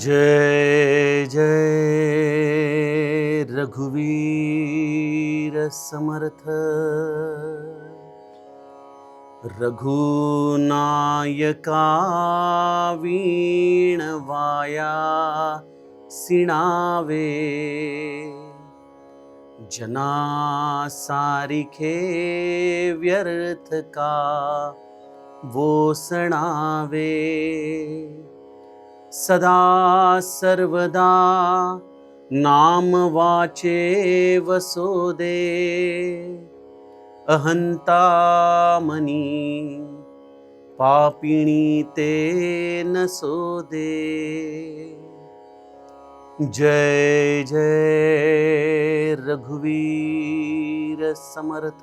जय जय रघुवीर समर्थ। रघुनायका वीणवाया सिणावे। जनासारिखे व्यर्थ का वो सणावे। सदा सर्वदा नाम वाचे वसोदे। अहंता मनी पापिणी ते नसोदे जय जय रघुवीर समर्थ।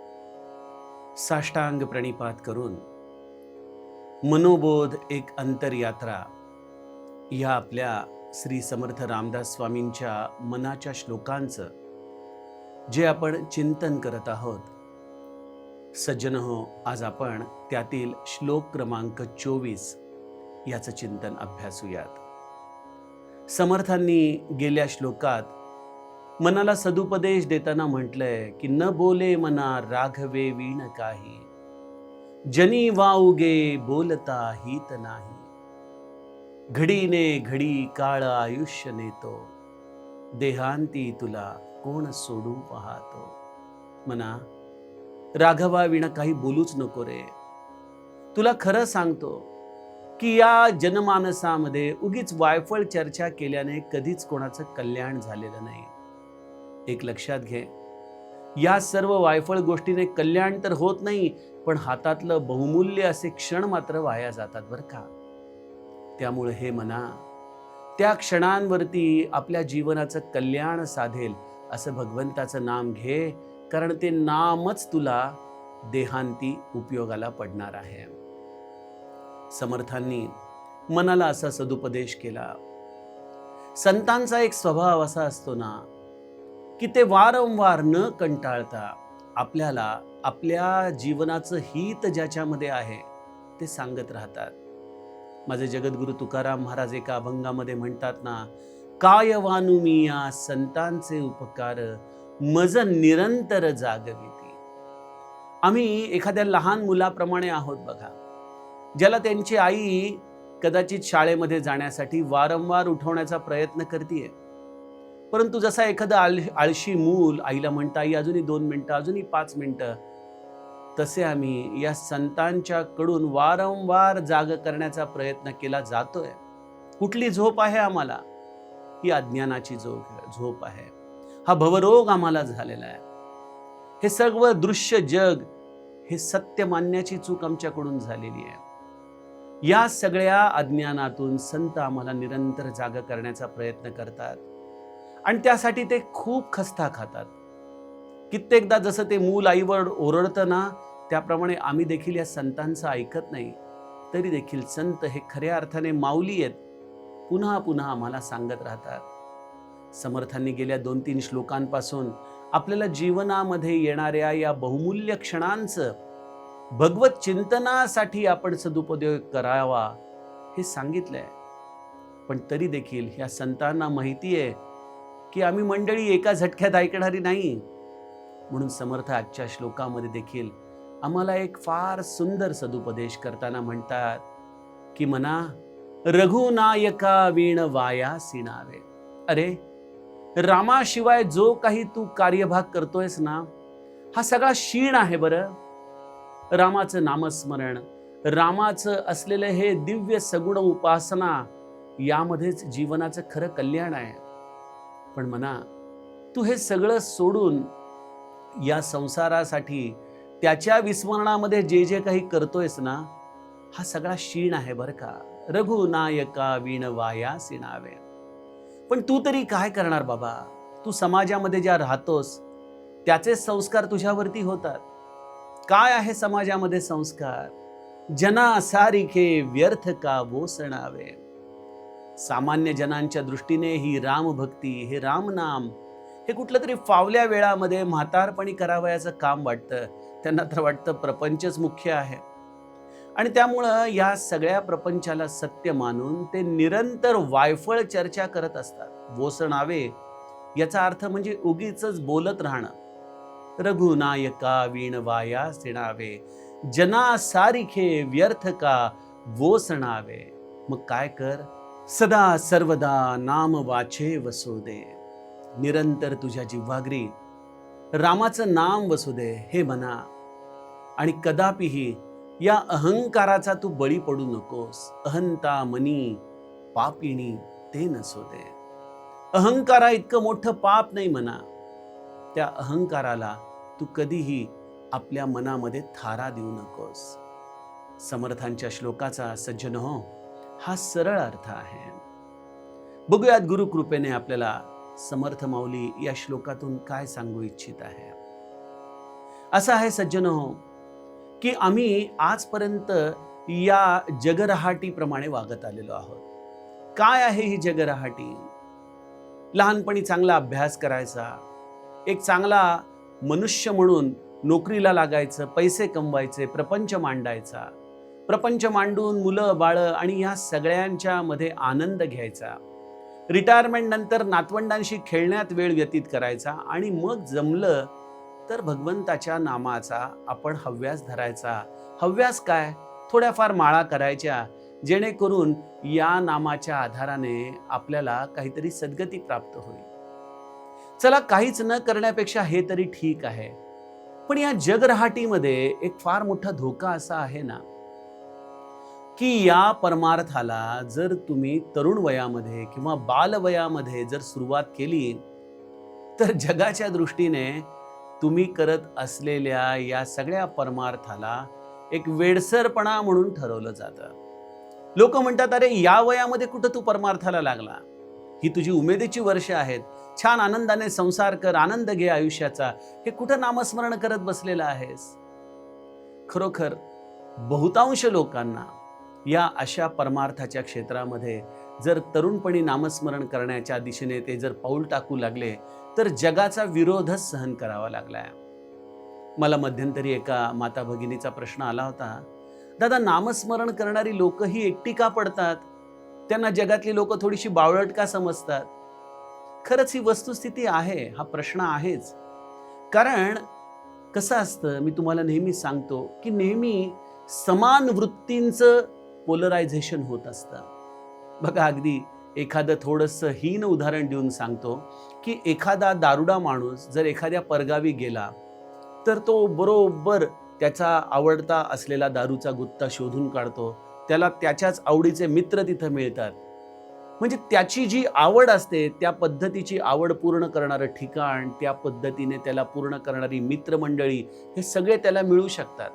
साष्टांग प्रणिपात करून मनोबोध एक अंतरयात्रा या आपल्या श्री समर्थ रामदास स्वामींच्या मनाच्या श्लोकांचं जे आपण चिंतन करत आहोत. सज्जन हो आज आपण त्यातील श्लोक क्रमांक चोवीस याचं चिंतन अभ्यासूयात. समर्थांनी गेल्या श्लोकात मनाला सदुपदेश देताना म्हटलंय की न बोले मना राघवे वीण काही. जनी वाऊगे बोलता हित नाही. घडीने घडी काळ आयुष्य नेतो. देहांती तुला कोण सोडू पाहतो. मना राघवा विणा काही बोलूच नको रे. तुला खरं सांगतो की या जनमानसामध्ये उगीच वायफळ चर्चा केल्याने कधीच कोणाचं कल्याण झालेलं नाही. एक लक्षात घे. या सर्व वायफळ गोष्टीने कल्याण तर होत नाही पण हातातलं बहुमूल्य असे क्षण मात्र वाया जातात बरं का? त्यामुळे हे म्हणा त्या क्षणांवरती आपल्या जीवनाचं कल्याण साधेल असं भगवंताचं नाम घे कारण ते नामच तुला देहांती उपयोगाला पडणार आहे. समर्थांनी मनाला असा सदुपदेश केला. संतांचा एक स्वभाव असा असतो ना की ते वारंवार न कंटाळता आपल्याला आपल्या जीवनाचं हित ज्याच्यामध्ये आहे ते सांगत राहतात. माझे जगद्गुरु तुकाराम महाराज एका अभंगामध्ये म्हणतात ना काय वानू मी या संतांचे उपकार मज निरंतर जागविती. आम्ही एखाद्या लहान मुलाप्रमाणे आहोत बघा ज्याला त्यांची आई कदाचित शाळेमध्ये जाण्यासाठी वारंवार उठवण्याचा प्रयत्न करते परंतु जसा एखादं आळ आळशी मूल आईला म्हणता आई अजूनही दोन मिनटं अजूनही पाच मिनटं तसे आम्ही या संतांच्या कडून वारंवार जाग करण्याचा प्रयत्न केला जातोय. कुठली झोप आहे आम्हाला? ही अज्ञानाची झोप झोप आहे. हा भवरोग आम्हाला झालेला आहे. हे सर्व दृश्य जग हे सत्य मानण्याची चूक आमच्याकडून झालेली आहे. या सगळ्या अज्ञानातून संत आम्हाला निरंतर जाग करण्याचा प्रयत्न करतात. आणि त्यासाठी ते खूप खस्ता खातात. कित्येकदा जसं ते मूल आईवर ओरडतं ना त्याप्रमाणे आम्ही देखील या संतांचं ऐकत नाही तरी देखील संत हे खऱ्या अर्थाने माऊली आहेत. पुन्हा पुन्हा आम्हाला सांगत राहतात. समर्थांनी गेल्या दोन तीन श्लोकांपासून आपल्याला जीवनामध्ये येणाऱ्या या बहुमूल्य क्षणांचं भगवत चिंतनासाठी आपण सदुपयोग करावा हे सांगितलंय. पण तरी देखील ह्या संतांना माहिती आहे की आम्ही मंडळी एका झटक्यात ऐकणारी नाही. म्हणून समर्थ आजच्या श्लोकामध्ये देखील आम्हाला एक फार सुंदर सदुपदेश करताना म्हणतात की म्हणा रघुनायका वीण वाया सिणावे. अरे रामाशिवाय जो काही तू कार्यभाग करतोयस ना हा सगळा शीण आहे बरं. रामाचं नामस्मरण रामाचं असलेलं हे दिव्य सगुण उपासना यामध्येच जीवनाचं खरं कल्याण आहे. पण म्हणा तू हे सगळं सोडून या संसारासाठी त्याच्या विस्मरणामध्ये जे जे काही करतोयस ना हा सगळा शीण आहे बरं का. रघुनायका वीण वाया सिनावे पण तू तरी काय करणार बाबा? तू समाजामध्ये ज्या राहतोस त्याचे संस्कार तुझ्यावरती होतात. काय आहे समाजामध्ये संस्कार? जना सारिखे व्यर्थ का वोसणावे सामान्य जनांच्या दृष्टीने ही रामभक्ती हे रामनाम हे कुठलं तरी फावल्या वेळामध्ये म्हातारपणी करावयाचं काम वाटतं. त्यांना तर वाटतं प्रपंचच मुख्य आहे. आणि त्यामुळं या सगळ्या प्रपंचाला सत्य मानून ते निरंतर वायफळ चर्चा करत असतात. वोसणावे याचा अर्थ म्हणजे उगीच बोलत राहणं. रघुनायका वीणवाया सिणावे जना सारिखे व्यर्थ का वोसणावे. मग काय कर? सदा सर्वदा नाम वाचे वसुदे निरंतर तुझ्या जिव्हाग्री रामाचं नाम वसू दे हे म्हणा. आणि कदापिही या अहंकाराचा तू बळी पडू नकोस. अहंता मनी पापिणी ते नसू दे अहंकारा इतकं मोठं पाप नाही म्हणा. त्या अहंकाराला तू कधीही आपल्या मनामध्ये थारा देऊ नकोस. समर्थांच्या श्लोकाचा सज्जन हो. हा सरळ अर्थ आहे. बघूयात गुरुकृपेने आपल्याला समर्थ माऊली या श्लोकातून काय सांगू इच्छित आहे. असं आहे सज्जन हो की आम्ही आजपर्यंत या जगरहाटीप्रमाणे वागत आलेलो आहोत. काय आहे ही जगरहाटी? लहानपणी चांगला अभ्यास करायचा एक चांगला मनुष्य म्हणून नोकरीला लागायचं पैसे कमवायचे प्रपंच मांडायचा प्रपंच मांडून मुलं बाळं आणि या सगळ्यांच्या मध्ये आनंद घ्यायचा. रिटायरमेंट नंतर नातवंडांशी खेळण्यात वेळ व्यतीत करायचा आणि मग जमलं तर भगवंताच्या नामाचा आपण हव्यास धरायचा. हव्यास काय? थोड्याफार माळा करायच्या जेणेकरून या नामाच्या आधाराने आपल्याला काहीतरी सद्गती प्राप्त होईल. चला काहीच न करण्यापेक्षा हे तरी ठीक आहे. पण या जगरहाटीमध्ये एक फार मोठा धोका असा आहे ना की या परमार्थाला जर तुम्ही तरुण वयामध्ये किंवा बालवयामध्ये जर सुरुवात केली तर जगाच्या दृष्टीने तुम्ही करत असलेल्या या सगळ्या परमार्थाला एक वेडसरपणा म्हणून ठरवलं जातं. लोक म्हणतात अरे या वयामध्ये कुठं तू परमार्थाला लागला? ही तुझी उमेदीची वर्ष आहेत. छान आनंदाने संसार कर आनंद घे आयुष्याचा. हे कुठं नामस्मरण करत बसलेलं आहेस? खरोखर बहुतांश लोकांना या अशा परमार्थाच्या क्षेत्रामध्ये जर तरुणपणी नामस्मरण करण्याच्या दिशेने ते जर पाऊल टाकू लागले तर जगाचा विरोधच सहन करावा लागलाय. मला मध्यंतरी एका माता भगिनीचा प्रश्न आला होता. दादा नामस्मरण करणारी लोक ही एकटी का पडतात? त्यांना जगातली लोक थोडीशी बावळट का समजतात? खरंच ही वस्तुस्थिती आहे हा प्रश्न आहेच. कारण कसं असतं मी तुम्हाला नेहमी सांगतो की नेहमी समान वृत्तींचं पोलरायझेशन होत असतं. बघा अगदी एखादं थोडंसं हीन उदाहरण देऊन सांगतो की एखादा दारुडा माणूस जर एखाद्या परगावी गेला तर तो बरोबर त्याचा आवडता असलेला दारूचा गुत्ता शोधून काढतो. त्याला त्याच्याच आवडीचे मित्र तिथं मिळतात. म्हणजे त्याची जी आवड असते त्या पद्धतीची आवड पूर्ण करणारं ठिकाण त्या पद्धतीने त्याला पूर्ण करणारी मित्रमंडळी हे सगळे त्याला मिळू शकतात.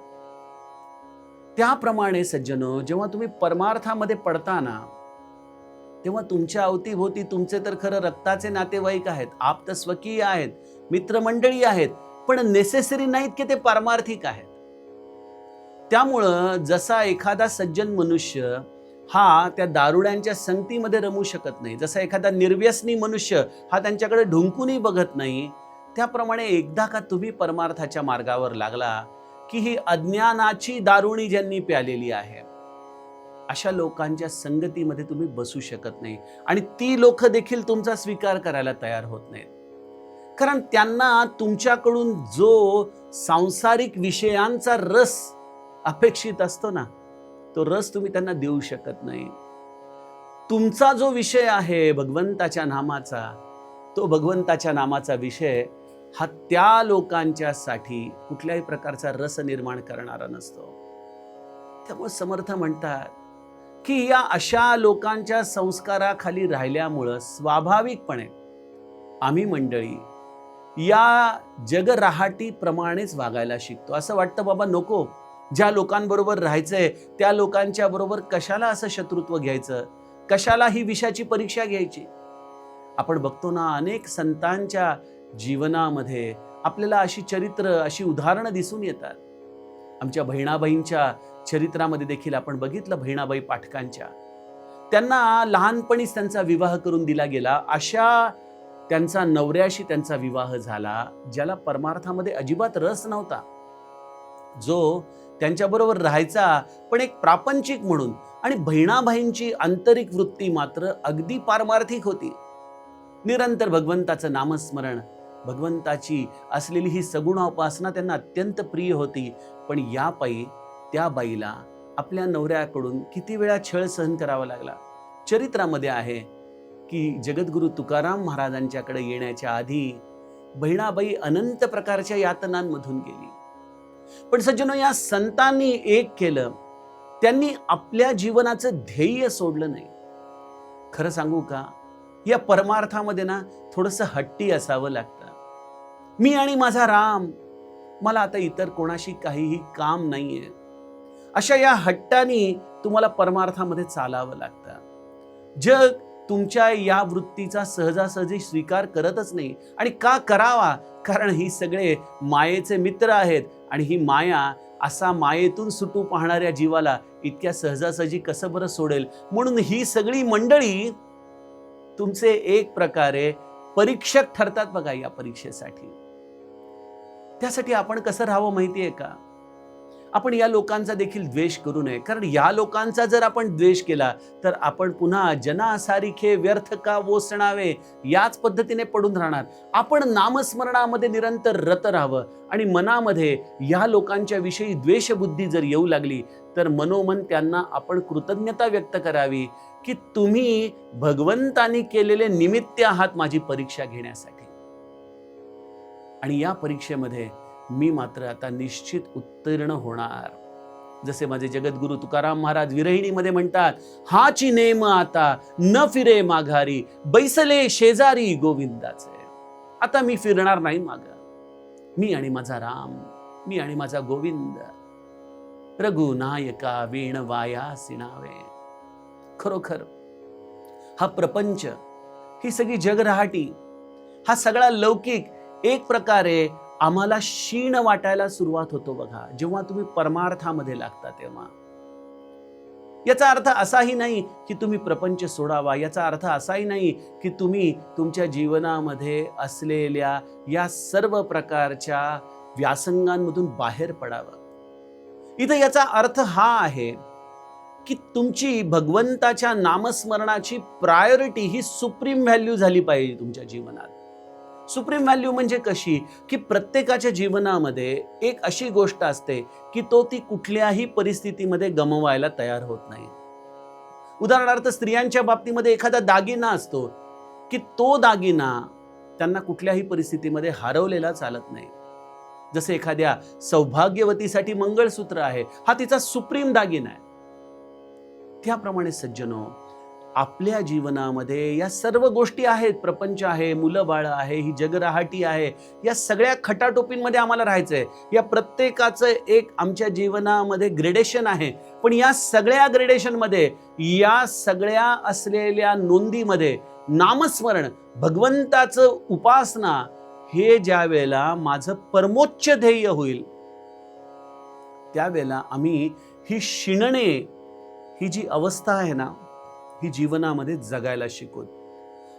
त्याप्रमाणे सज्जन जेव्हा तुम्ही परमार्थामध्ये पडताना तेव्हा तुमच्या अवतीभोवती तुमचे तर खरं रक्ताचे नातेवाईक आहेत आप तर स्वकीय आहेत मित्रमंडळी आहेत पण नेसेसरी नाहीत की ते पारमार्थिक आहेत. त्यामुळं जसा एखादा सज्जन मनुष्य हा त्या दारुड्यांच्या संगतीमध्ये रमू शकत नाही जसा एखादा निर्व्यसनी मनुष्य हा त्यांच्याकडे ढुंकूनही बघत नाही त्याप्रमाणे एकदा का तुम्ही परमार्थाच्या मार्गावर लागला की ही अज्ञानाची दारुणी ज्यांनी प्यालेली आहे अशा लोकांच्या संगतीमध्ये तुम्ही बसू शकत नाही. आणि ती लोक देखील तुमचा स्वीकार करायला तयार होत नाहीत. कारण त्यांना तुमच्याकडून जो सांसारिक विषयांचा रस अपेक्षित असतो ना तो रस तुम्ही त्यांना देऊ शकत नाही. तुमचा जो विषय आहे भगवंताच्या नामाचा तो भगवंताच्या नामाचा विषय हा त्या लोकांच्यासाठी कुठल्याही प्रकारचा रस निर्माण करणारा नसतो. त्यामुळे समर्थ म्हणतात की या अशा लोकांच्या संस्काराखाली राहिल्यामुळं स्वाभाविकपणे आम्ही मंडळी या जगराहाटीप्रमाणेच वागायला शिकतो. असं वाटतं बाबा नको. ज्या लोकांबरोबर राहायचंय त्या लोकांच्या बरोबर कशाला असं शत्रुत्व घ्यायचं? कशाला ही विषयाची परीक्षा घ्यायची? आपण बघतो ना अनेक संतांच्या जीवनामध्ये आपल्याला अशी चरित्र अशी उदाहरणं दिसून येतात. आमच्या बहिणाबाईंच्या चरित्रामध्ये देखील आपण बघितलं बहिणाबाई पाठकांच्या. त्यांना लहानपणीच त्यांचा विवाह करून दिला गेला. अशा त्यांचा नवऱ्याशी त्यांचा विवाह झाला ज्याला परमार्थामध्ये अजिबात रस नव्हता. जो त्यांच्याबरोबर राहायचा पण एक प्रापंचिक म्हणून आणि बहिणाबाईंची आंतरिक वृत्ती मात्र अगदी पारमार्थिक होती. निरंतर भगवंताचं नामस्मरण भगवंताची असलेली ही सगुण उपासना त्यांना अत्यंत प्रिय होती. पण या पायी त्या बाईला आपल्या नवऱ्याकडून किती वेळा छळ सहन करावा लागला? चरित्रामध्ये आहे की जगद्गुरु तुकाराम महाराजांच्याकडे येण्याच्या आधी बहिणाबाई अनंत प्रकारच्या यातनांमधून गेली. पण सज्जनो या संतांनी एक केलं. त्यांनी आपल्या जीवनाचं ध्येय सोडलं नाही. खरं सांगू का? या परमार्थामध्ये ना थोडंसं हट्टी असावं लागतं. मी आणि माझा राम. मला आता इतर कोणाशी काहीही काम नाहीये. अशा या हट्टानी तुम्हाला परमार्थामध्ये चालावं लागतं. जग तुमच्या या वृत्तीचा सहजासहजी स्वीकार करतच नाही. आणि का करावा? कारण ही सगळे मायेचे मित्र आहेत आणि ही माया असा मायेतून सुटू पाहणाऱ्या जीवाला इतक्या सहजासहजी कसं बरं सोडेल? म्हणून ही सगळी मंडळी तुमचे एक प्रकारे परीक्षक ठरतात बघा या परीक्षेसाठी. त्यासाठी आपण कसं राहावं माहिती आहे का? आपण या लोकांचा देखील द्वेष करू नये. कारण या लोकांचा जर आपण द्वेष केला तर आपण पुन्हा जनासारिखे व्यर्थ का वोसणावे? याच पद्धतीने पडून राहणार. आपण नामस्मरणामध्ये निरंतर रत राहावं. आणि मनामध्ये या लोकांच्या विषयी द्वेषबुद्धी जर येऊ लागली तर मनोमन त्यांना आपण कृतज्ञता व्यक्त करावी की तुम्ही भगवंतानी केलेले निमित्त आहात माझी परीक्षा घेण्यासाठी. आणि या परीक्षेमध्ये मी मात्र आता निश्चित उत्तीर्ण होणार. जसे माझे जगद्गुरु तुकाराम महाराज विरहिणीमध्ये म्हणतात हाची नेम आता न फिरे माघारी बैसले शेजारी गोविंदाचे. आता मी फिरणार नाही माग. मी आणि माझा राम मी आणि माझा गोविंद रघुनायका वेण वाया सिनावे खरोखर हा प्रपंच ही सगळी जगरहाटी हा सगळा लौकिक एक प्रकारे आम्हाला क्षीण वाटायला सुरुवात होतो बघा जेव्हा तुम्ही परमार्थामध्ये लागता तेव्हा. याचा अर्थ असाही नाही की तुम्ही प्रपंच सोडावा याचा अर्थ असाही नाही की तुम्ही तुमच्या जीवनामध्ये असलेल्या या सर्व प्रकारच्या व्यासंगांमधून बाहेर पडावं. इथं याचा अर्थ हा आहे की तुमची भगवंताच्या नामस्मरणाची प्रायोरिटी ही सुप्रीम व्हॅल्यू झाली पाहिजे तुमच्या जीवनात. सुप्रीम व्हॅल्यू म्हणजे कशी? की प्रत्येकाच्या जीवनामध्ये एक अशी गोष्ट असते की तो ती कुठल्याही परिस्थितीमध्ये गमवायला तयार होत नाही. उदाहरणार्थ स्त्रियांच्या बाबतीमध्ये एखादा दागिना असतो की तो दागिना त्यांना कुठल्याही परिस्थितीमध्ये हरवलेला चालत नाही. जसे एखाद्या सौभाग्यवतीसाठी मंगळसूत्र आहे हा तिचा सुप्रीम दागिना आहे. त्याप्रमाणे सज्जनो आपल्या जीवनामध्ये या सर्व गोष्टी आहेत प्रपंच आहे मुलं बाळं आहे ही जगराहाटी आहे या सगळ्या खटाटोपींमध्ये आम्हाला राहायचंय. या प्रत्येकाचं एक आमच्या जीवनामध्ये ग्रेडेशन आहे. पण या सगळ्या ग्रेडेशनमध्ये या सगळ्या असलेल्या नोंदीमध्ये नामस्मरण भगवंताचं उपासना हे ज्या वेळेला माझं परमोच्च ध्येय होईल त्यावेळेला आम्ही ही शिणणे ही जी अवस्था आहे ना ही जीवनामध्ये जगायला शिकून.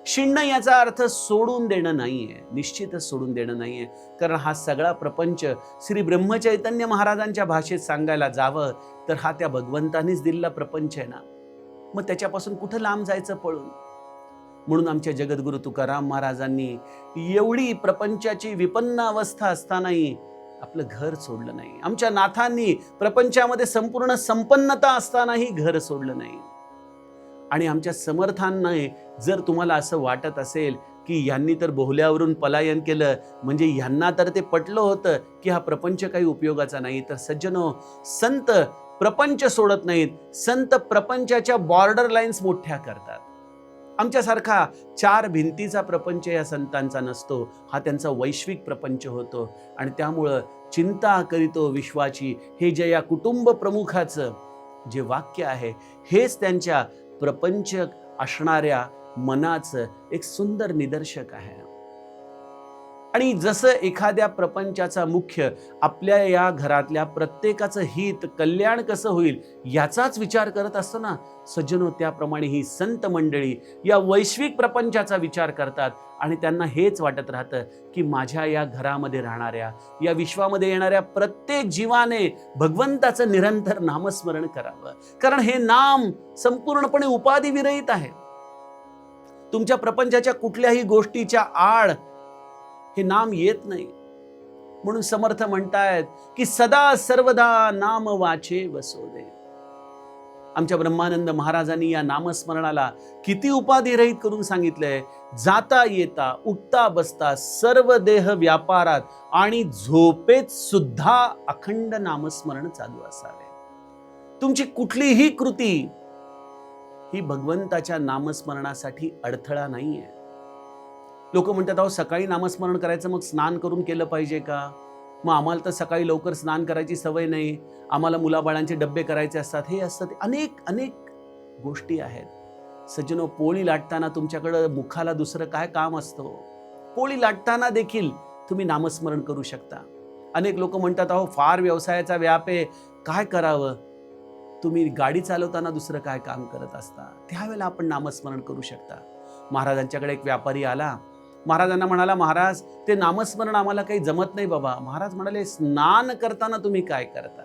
शिणणं याचा अर्थ सोडून देणं नाहीये निश्चितच सोडून देणं नाहीये. कारण हा सगळा प्रपंच श्री ब्रह्मचैतन्य महाराजांच्या भाषेत सांगायला जावं तर हा त्या भगवंतानीच दिलेला प्रपंच आहे ना. मग त्याच्यापासून कुठं लांब जायचं पळून? म्हणून आमच्या जगद्गुरु तुकाराम महाराजांनी एवढी प्रपंचाची विपन्न अवस्था असतानाही आपलं घर सोडलं नाही. आमच्या नाथांनी प्रपंचामध्ये संपूर्ण संपन्नता असतानाही घर सोडलं नाही. आणि आमच्या समर्थांना जर तुम्हाला असं वाटत असेल की यांनी तर बोहल्यावरून पलायन केलं म्हणजे यांना तर ते पटलं होतं की हा प्रपंच काही उपयोगाचा नाही. तर सज्जनो संत प्रपंच सोडत नाहीत. संत प्रपंचाच्या बॉर्डर लाईन्स मोठ्या करतात. आमच्यासारखा चार भिंतीचा प्रपंच या संतांचा नसतो. हा त्यांचा वैश्विक प्रपंच होतो. आणि त्यामुळं चिंता करीतो विश्वाची. हे जे या कुटुंब प्रमुखाचं जे वाक्य आहे हेच त्यांच्या प्रपंचक असणाऱ्या मनाचं एक सुंदर निदर्शक आहे. आणि जसं एखाद्या प्रपंचाचा मुख्य आपल्या या घरातल्या प्रत्येकाचं हित कल्याण कसं होईल याचाच विचार करत असताना सज्जनो त्याप्रमाणे ही संत मंडळी या वैश्विक प्रपंचाचा विचार करतात आणि त्यांना हेच वाटत राहतं की माझ्या या घरामध्ये राहणाऱ्या या विश्वामध्ये येणाऱ्या प्रत्येक जीवाने भगवंताचं निरंतर नामस्मरण करावं. कारण हे नाम संपूर्णपणे उपाधिविरहित आहे. तुमच्या प्रपंचाच्या कुठल्याही गोष्टीच्या आड हे नाम येत नाही. म्हणून समर्थ म्हणतायत की सदा सर्वदा नाम वाचे वसोदे आमच्या ब्रह्मानंद महाराजांनी या नामस्मरणाला किती उपाधी रहित करून सांगितलंय? जाता येता उठता बसता सर्व देह व्यापारात आणि झोपेत सुद्धा अखंड नामस्मरण चालू असावे. तुमची कुठलीही कृती ही भगवंताच्या नामस्मरणासाठी अडथळा नाहीये. लोक म्हणतात अहो सकाळी नामस्मरण करायचं मग स्नान करून केलं पाहिजे का? मग आम्हाला तर सकाळी लवकर स्नान करायची सवय नाही. आम्हाला मुलाबाळांचे डब्बे करायचे असतात. हे असतात. अनेक अनेक गोष्टी आहेत. सज्जनो पोळी लाटताना तुमच्याकडं मुखाला दुसरं काय काम असतं? पोळी लाटताना देखील तुम्ही नामस्मरण करू शकता. अनेक लोक म्हणतात अहो फार व्यवसायाचा व्याप आहे. काय करावं? तुम्ही गाडी चालवताना दुसरं काय काम करत असता? त्यावेळेला आपण नामस्मरण करू शकता. महाराजांच्याकडे एक व्यापारी आला. महाराजांना म्हणाला महाराज ते नामस्मरण आम्हाला काही जमत नाही बाबा. महाराज म्हणाले स्नान करताना तुम्ही काय करता?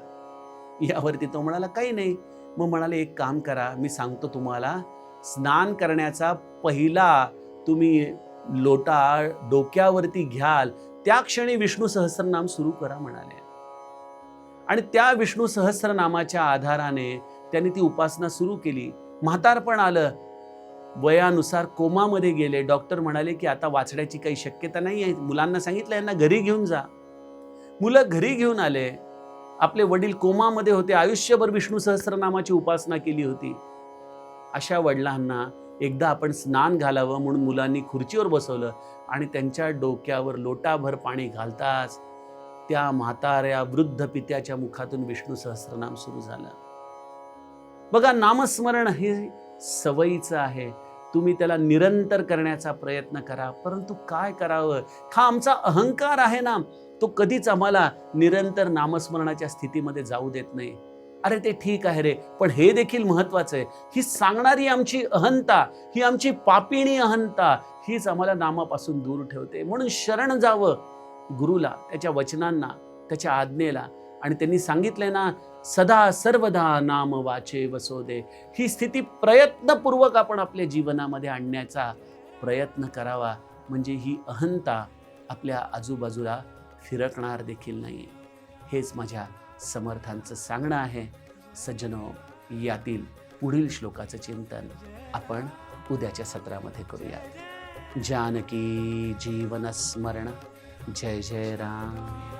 यावरती तो म्हणाला काही नाही. मग म्हणाले एक काम करा मी सांगतो तुम्हाला. स्नान करण्याचा पहिला तुम्ही लोटा डोक्यावरती घ्याल. त्या क्षणी विष्णू सहस्रनाम सुरू करा म्हणाले. आणि त्या विष्णू सहस्रनामाच्या आधाराने त्यांनी ती उपासना सुरू केली. म्हातारपण आलं वयानुसार कोमामध्ये गेले. डॉक्टर म्हणाले की आता वाचण्याची काही शक्यता नाही आहे. मुलांना सांगितलं यांना घरी घेऊन जा. मुलं घरी घेऊन आले. आपले वडील कोमामध्ये होते. आयुष्यभर विष्णू सहस्रनामाची उपासना केली होती. अशा वडिलांना एकदा आपण स्नान घालावं म्हणून मुलांनी खुर्चीवर बसवलं आणि त्यांच्या डोक्यावर लोटाभर पाणी घालताच त्या म्हाताऱ्या वृद्ध पित्याच्या मुखातून विष्णू सहस्रनाम सुरू झालं. बघा नामस्मरण हे सवयीचं आहे. तुम्ही त्याला निरंतर करण्याचा प्रयत्न करा. परंतु काय करावं? हा आमचा अहंकार आहे ना. तो कधीच आम्हाला निरंतर नामस्मरणाच्या स्थितीमध्ये जाऊ देत नाही. अरे ते ठीक आहे रे पण हे देखील महत्त्वाचं आहे. ही सांगणारी आमची अहंता ही आमची पापिणी अहंता हीच आम्हाला नामापासून दूर ठेवते. म्हणून शरण जावं गुरुला त्याच्या वचनांना त्याच्या आज्ञेला. आणि त्यांनी सांगितलंय ना सदा सर्वदा नाम वाचे वसोदे. ही स्थिती प्रयत्नपूर्वक आपण आपल्या जीवनामध्ये आणण्याचा प्रयत्न करावा. म्हणजे ही अहंता आपल्या आजूबाजूला फिरकणार देखील नाही हेच माझ्या समर्थांचं सांगणं आहे. सज्जनो यातील पुढील श्लोकाचं चिंतन आपण उद्याच्या सत्रामध्ये करूया. जानकी जीवनस्मरण जय जय राम.